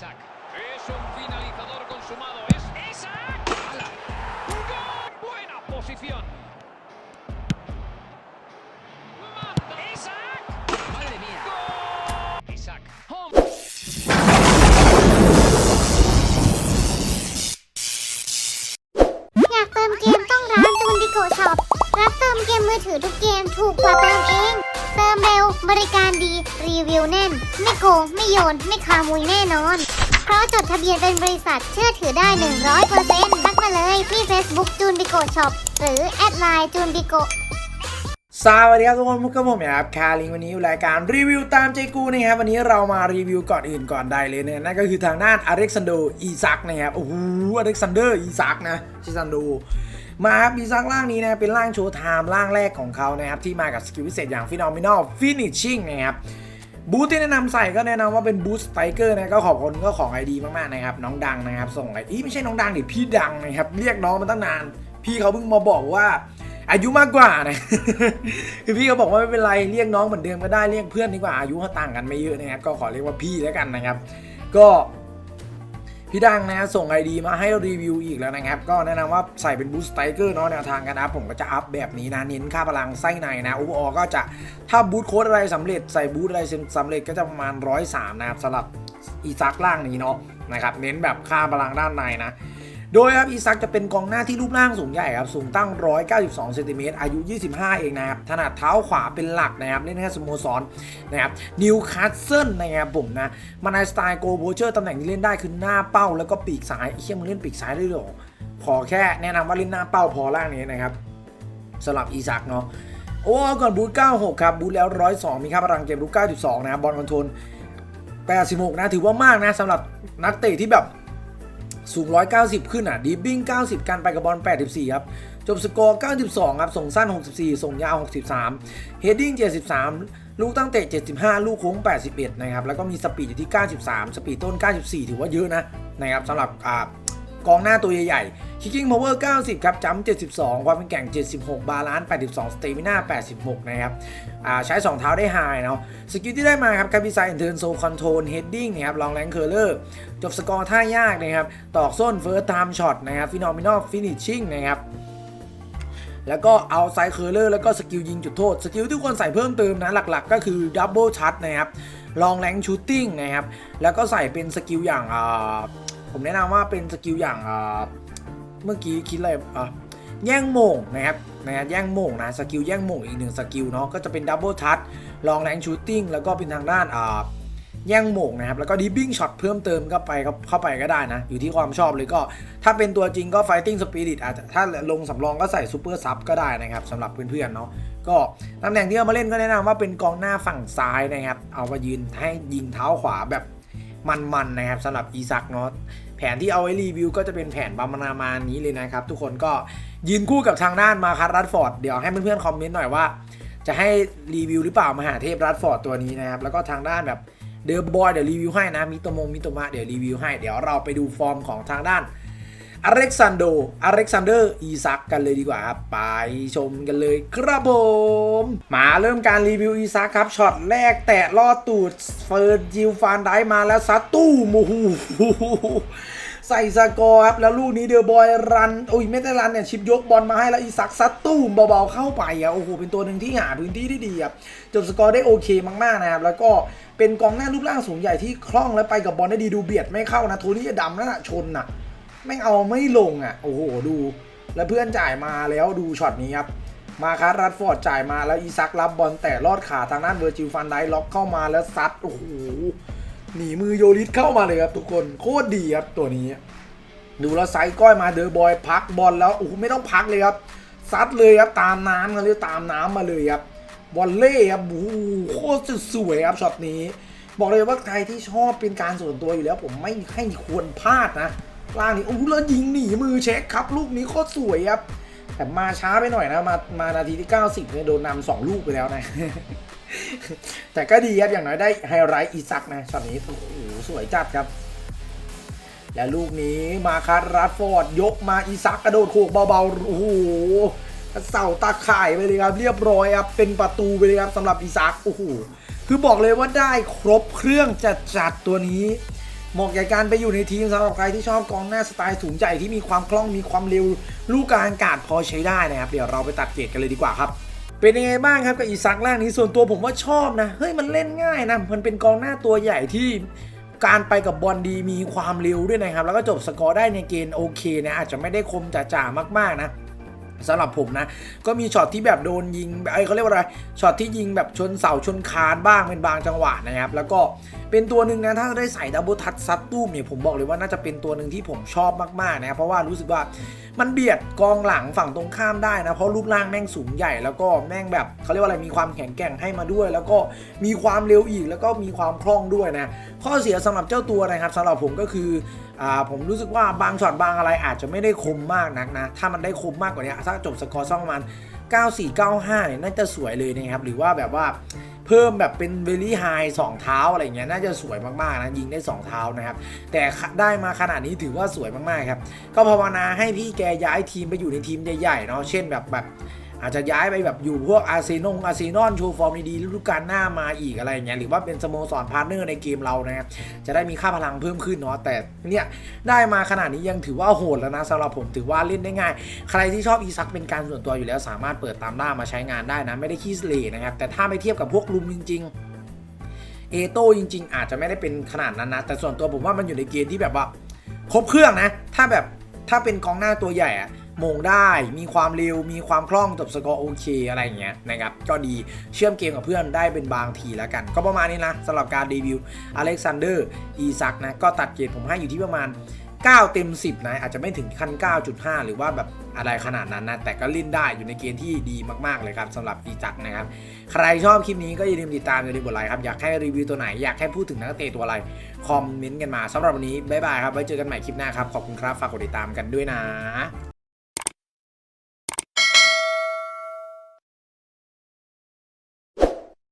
Es un finalizador consumado. Es Isaac. ¡Hala! ¡Gol! Buena posición. บริการดี รีวิวแน่น ไม่โกง ไม่โยน ไม่ขโมยแน่นอน เพราะจดทะเบียนเป็นบริษัทเชื่อถือได้ 100%ทักมาเลยที่ Facebook จูนดิโกช็อปหรือแอดไลน์จูนดิโกสวัสดีครับทุกคนพบกับผมนะครับคาริงวันนี้อยู่รายการรีวิวตามใจกูนะครับวันนี้เรามารีวิวก่อนอื่นก่อนใดเลยเนี่ยนั่นก็คือทางด้านอเล็กซานโดอีซักนะครับโอ้โหอเล็กซานเดอร์อีซักนะชิซันโด มาครับอีซักร่างนี้นะเป็นร่างโชว์ไทม์ร่างแรกของเขานะครับที่มากับสกิลพิเศษอย่างฟิโนมินอลฟินิชชิ่งนะครับบูธที่แนะนำใส่ก็แนะนำว่าเป็นบูธสไตเกอร์นะก็ขอบคุณก็ของไอดีมากๆนะครับน้องดังนะครับส่งไออีไม่ใช่น้องดังดิพี่ดังนะครับเรียกน้องมาตั้งนาน พี่เขาเพิ่งมาบอกว่าอายุมากกว่านะคือพี่เขาบอกว่าไม่เป็นไรเรียกน้องเหมือนเดิมก็ได้เรียกเพื่อนดีกว่าอายุเขาต่างกันไม่เยอะนะครับก็ขอเรียกว่าพี่แล้วกันนะครับ ก็ พี่ดังนะส่งไอดีมาให้รีวิวอีกแล้วนะครับ ก็แนะนำว่าใส่เป็นบูสต์ไตเกอร์เนาะแนวทางการอัพผมก็จะอัพแบบนี้นะเน้นค่าพลังไส้ในนะโอเวอร์ก็จะถ้าบูทโค้ดอะไรสำเร็จใส่บูทอะไรสำเร็จก็จะประมาณ 103 นะครับสำหรับอีซักล่างนี้เนาะนะครับเน้นแบบค่าพลังด้านในนะ โดยครับอีซักจะเป็นกองหน้าที่รูปร่างสูงใหญ่ครับ สูงตั้ง 192เซนติเมตรอายุ 25 เองนะครับ ถนัดเท้าขวาเป็นหลักนะครับ เล่นให้สโมสรนะครับนิวคาสเซิลนะครับผมนะมาในสไตล์โกโบเชอร์ตำแหน่งที่เล่นได้คือหน้าเป้าแล้วก็ปีกซ้ายไอ้เชี่ยมึงเล่นปีกซ้ายได้ด้วยเหรอขอแค่แนะนำว่าเล่นหน้าเป้าพอล่างนี้นะครับสำหรับอีซักเนาะโอ้ก่อนบูท96 ครับบูทแล้ว 102 มีค่าพลังเกมรูป92 นะครับบอลคอนโทรล86 นะ ถือว่ามากนะสำหรับนักเตะที่แบบ สูง 190 ขึ้นอะดีบิ้ง 90 กันไปกับบอล 84 ครับ จบสกอร์ 92 ครับ ส่งสั้น 64 ส่งยาว 63 เฮดดิ้ง 73 ลูกตั้งเตะ 75 ลูกโค้ง 81 นะครับ แล้วก็มีสปีดอยู่ที่ 93 สปีดต้น 94 ถือว่าเยอะนะ นะครับสำหรับอ่า กองหน้าตัวใหญ่ๆ Kicking Power 90 ครับจัมป์72 ความเป็นแก่ง 76 บาลานซ์ 82 สเตมิน่า 86 นะครับอ่าใช้ 2 เท้าได้ไฮเนาะสกิลที่ได้มาครับคาบิไซน์เทิร์นโซคอนโทรลเฮดดิ้งนะครับลองแรงเคอร์เลอร์ จบสกอร์ท่ายากนะครับ ตอกส้นเฟิร์สไทม์ช็อตนะครับฟินอมินอลฟินิชชิ่งนะครับแล้วก็เอาไซเคอร์เลอร์แล้วก็สกิลยิงจุดโทษ สกิลที่ควรใส่เพิ่มเติมนะหลักๆ ก็คือดับเบิลชัดนะครับลองแรงชูตติ้งนะครับแล้วก็ใส่เป็นสกิลอย่างอ่า ผมแนะนำว่าเป็นสกิลอย่างเมื่อกี้คิดอะไรอะแย่งโมงนะครับนะแย่งโมงนะสกิลแย่งโมงอีกหนึ่งสกิลเนาะก็จะเป็นดับเบิลทัชลองแรงชูตติ้งแล้วก็เป็นทางด้านอ่าแย่งโมงนะครับ แล้วก็ดิบบิ้งช็อตเพิ่มเติมเข้าไปเข้าไปก็ได้นะ อยู่ที่ความชอบเลยก็ ถ้าเป็นตัวจริงก็ Fighting Spirit อาจจะถ้าลงสำรองก็ใส่ซูเปอร์ซับก็ได้นะครับสำหรับเพื่อนๆเนาะก็ตำแหน่งที่เอามาเล่นก็แนะนำว่าเป็นกองหน้าฝั่งซ้ายนะครับ เอามายืนให้ยิงเท้าขวาแบบ มันๆนะครับสำหรับอีซักเนาะแผนที่เอาไว้รีวิวก็จะเป็นแผนประมาณนี้เลยนะครับ ทุกคนก็ยืนคู่กับทางด้านมาคัสรัดฟอร์ดเดี๋ยวให้เพื่อนๆคอมเมนต์หน่อยว่า จะให้รีวิวหรือเปล่ามหาเทพรัดฟอร์ดตัวนี้นะครับ แล้วก็ทางด้านแบบเดอร์บอยเดี๋ยวรีวิวให้นะมิโตมงมิโตมะเดี๋ยวรีวิวให้เดี๋ยวเราไปดูฟอร์มของทางด้าน อเล็กซานโดอเล็กซานเดอร์อีซักกันเลยดีกว่าครับ ไปชมกันเลยครับผม มาเริ่มการรีวิวอีซักครับ ช็อตแรกแตะลอดตูด เฟิร์นจิวฟานได้มาแล้วซัดตู้มโอ้โหใส่สกอร์ครับ แล้วลูกนี้เดอบอยรันโอ้ยไม่ได้รันเนี่ยชิปยกบอลมาให้แล้วอีซักซัดตู้มเบาๆเข้าไปอะโอ้โหเป็นตัวหนึ่งที่หาพื้นที่ที่ดีครับจบสกอร์ได้โอเคมากๆนะครับแล้วก็เป็นกองหน้ารูปร่างสูงใหญ่ที่คล่องและไปกับบอลได้ดีดูเบียดไม่เข้านะโทนี่จะดำนั่นน่ะชนน่ะ ไม่งเอาไม่ลงอะ โอ้โห ดู แล้วเพื่อนจ่ายมาแล้วดูช็อตนี้ครับ มาคัสรัดฟอร์ดจ่ายมาแล้วอีซักรับบอลแต่ลอดขาทางด้านเวอร์จิลฟันไดล็อกเข้ามาแล้วซัด โอ้โห หนีมือโยลิสเข้ามาเลยครับทุกคน โคตรดีครับตัวนี้ ดูแล้วไซส์ก้อยมาเดอร์บอยพักบอลแล้วโอ้โหไม่ต้องพักเลยครับ ซัดเลยครับตามน้ำกันเลยตามน้ำมาเลยครับวอลเล่ครับโอ้โหโคตรสวยครับช็อตนี้ บอกเลยว่าใครที่ชอบเป็นการส่วนตัวอยู่แล้ว ผมไม่ให้ควรพลาดนะ ล่างนี้โอ้โหแล้วยิงหนีมือเช็คครับ ลูกนี้โคตรสวยครับแต่มาช้าไปหน่อยนะมามานาทีที่ 90เนี่ยโดนนำสองลูกไปแล้วนะ แต่ก็ดีครับอย่างน้อยได้ไฮไลท์อีซักนะช็อตนี้โอ้โหสวยจัดครับ และลูกนี้มาคาร์รัตฟอร์ดยกมาอีซักกระโดดโขกเบาๆโอ้โหเสาตาข่ายไปเลยครับ เรียบร้อยครับเป็นประตูไปเลยครับสำหรับอีซักโอ้โหคือบอกเลยว่าได้ครบเครื่องจัดจัดตัวนี้ เหมาะแก่การไปอยู่ในทีมสำหรับใครที่ชอบกองหน้าสไตล์สูงใหญ่ที่มีความคล่องมีความเร็ว ลูกกลางอากาศพอใช้ได้นะครับ เดี๋ยวเราไปตัดเกรดกันเลยดีกว่าครับเป็นยังไงบ้างครับกับอีซักล่างนี้ส่วนตัวผมว่าชอบนะเฮ้ยมันเล่นง่ายนะมันเป็นกองหน้าตัวใหญ่ที่การไปกับบอลดีมีความเร็วด้วยนะครับ แล้วก็จบสกอร์ได้ในเกณฑ์โอเคนะอาจจะไม่ได้คมจ๋าๆมากๆนะ สำหรับผมนะ ก็มีช็อตที่แบบโดนยิงไอ้เขาเรียกว่าอะไรช็อตที่ยิงแบบชนเสาชนคานบ้างเป็นบางจังหวะนะครับ แล้วก็เป็นตัวหนึ่งนะถ้าได้ใส่ดับเบิลทัชซัดตู้มเนี่ยผมบอกเลยว่าน่าจะเป็นตัวหนึ่งที่ผมชอบมากๆนะครับเพราะว่ารู้สึกว่า มันเบียดกองหลังฝั่งตรงข้ามได้นะ เพราะรูปร่างแม่งสูงใหญ่แล้วก็แม่งแบบเขาเรียกว่าอะไรมีความแข็งแกร่งให้มาด้วย แล้วก็มีความเร็วอีกแล้วก็มีความคล่องด้วยนะ ข้อเสียสำหรับเจ้าตัวนะครับสำหรับผมก็คืออ่าผมรู้สึกว่าบางช็อตบางอะไรอาจจะไม่ได้คมมากนักนะ ถ้ามันได้คมมากกว่านี้ถ้าจบสกอร์สักประมาณ94 95เนี่ยน่าจะสวยเลยนะครับหรือว่าแบบว่า เพิ่มแบบเป็นเวลี่ไฮสองเท้าอะไรเงี้ยน่าจะสวยมากๆนะยิงได้ 2 เท้านะครับ แต่ได้มาขนาดนี้ถือว่าสวยมากๆครับ ก็ภาวนาให้พี่แกย้ายทีมไปอยู่ในทีมใหญ่ๆเนาะเช่นแบบแบบ อาจจะย้ายไปแบบอยู่พวกอาร์เซนองอาร์เซนอลโชว์ฟอร์มดีๆฤดูกาลหน้ามาอีกอะไรอย่างเงี้ยหรือว่าเป็นสโมสรพาร์ทเนอร์ในเกมเรานะครับจะได้มีค่าพลังเพิ่มขึ้นเนาะแต่เนี่ยได้มาขนาดนี้ยังถือว่าโหดแล้วนะสำหรับผมถือว่าเล่นได้ง่าย ใครที่ชอบอีซักเป็นการส่วนตัวอยู่แล้วสามารถเปิดตามล่ามาใช้งานได้นะไม่ได้ขี้เล่นะครับแต่ถ้าไปเทียบกับพวกลุมจริง ๆเอโต้จริง ๆ อาจจะไม่ได้เป็นขนาดนั้นนะ แต่ส่วนตัวผมว่ามันอยู่ในเกณฑ์ที่แบบว่า ครบเครื่องนะ ถ้าแบบถ้าเป็นกองหน้าตัวใหญ่อะ มงได้ มีความเร็ว มีความคล่องจบสกอร์โอเคอะไรอย่างเงี้ยนะครับ ก็ดีเชื่อมเกมกับเพื่อนได้เป็นบางทีแล้วกัน ก็ประมาณนี้นะสำหรับการรีวิวอเล็กซานเดอร์อีซักนะ ก็ตัดเกรดผมให้อยู่ที่ประมาณ 9 เต็ม 10 นะ อาจจะไม่ถึงขั้น 9.5 หรือว่าแบบอะไรขนาดนั้นนะ แต่ก็เล่นได้อยู่ในเกณฑ์ที่ดีมากๆเลยครับสำหรับอีจักนะครับ ใครชอบคลิปนี้ก็อย่าลืมติดตามอย่าลืมกดไลค์ครับ อยากให้รีวิวตัวไหน อยากให้พูดถึงนักเตะตัวอะไร คอมเมนต์กันมาสำหรับวันนี้บ๊ายบายครับ ไว้เจอกันใหม่คลิปหน้าครับ ขอบคุณครับ ฝากกดติดตามกันด้วยนะ